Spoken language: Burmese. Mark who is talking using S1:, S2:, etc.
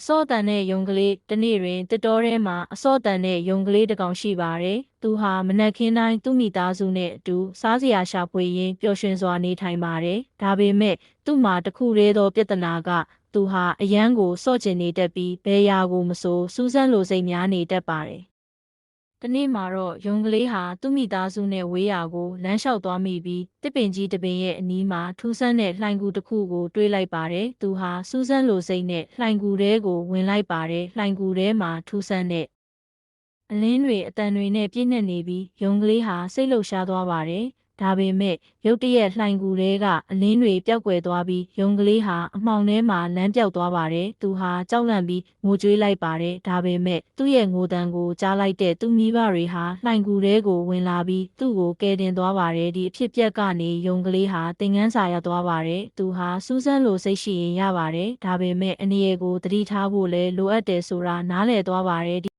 S1: အစောတန်တဲ့ယုံကလေးတစ်နေ့တွင်တစ်တော်ထဲမှာအစောတန်တဲ့ယုံကလေးတစ်ကောင်ရှိပါတယ်။သူဟာမနက်ခင်းတိုင်းသူ့မိသားစုနဲ့အတူစားစရာရှာဖွေရင်းပျော်ရွှင်စွာနေထိုင်ပါတယ်။ဒါပေမဲ့သူ့မှာတစ်ခုတည်းသောပြဿနာကသူဟာအယမ်းကိုစော့ကျင်နေတတ်ပြီးဘယ်ရာကိုမဆိုစူးစမ်းလိုစိတ်များနေတတ်ပါတယ်။ တနေ့မှာတော့ယုံကလေးဟာသူ့မိသားစုနဲ့ဝေးရာကိုလမ်းလျှောက်သွားမိပြီးတစ်ပင်ကြီးတစ်ပင်ရဲ့အနီးမှာထူးဆန်းတဲ့လှိုင်ကူတစ်ခုကိုတွေးလိုက်ပါတယ်။သူဟာစူးစမ်းလိုစိတ်နဲ့လှိုင်ကူထဲကိုဝင်လိုက်ပါတယ်။လှိုင်ကူထဲမှာထူးဆန်းတဲ့အလင်းတွေအတန်တွေနဲ့ပြည့်နှက်နေပြီးယုံကလေးဟာစိတ်လှုပ်ရှားသွားပါတယ်။ ဒါပေမဲ့ရုတ်တရက်လှိုင်ကူထဲကအလင်းတွေပျောက်ကွယ်သွားပြီးယုံကလေးဟာအမှောင်ထဲမှာလမ်းပြောက်သွားပါတယ်။သူဟာကြောက်လန့်ပြီးငိုကြွေးလိုက်ပါတယ်။ဒါပေမဲ့သူ့ရဲ့ငိုတန်ကိုကြားလိုက်တဲ့သူ့မိဘတွေဟာလှိုင်ကူထဲကိုဝင်လာပြီးသူ့ကိုကယ်တင်သွားပါတယ်။ဒီအဖြစ်ပြက်ကနေယုံကလေးဟာသင်ငန်းစာရောက်သွားပါတယ်။သူဟာစူးစမ်းလိုစိတ်ရှိရင်ရပါတယ်။ဒါပေမဲ့အနေရကိုသတိထားဖို့လည်းလိုအပ်တယ်ဆိုတာနားလည်သွားပါတယ်။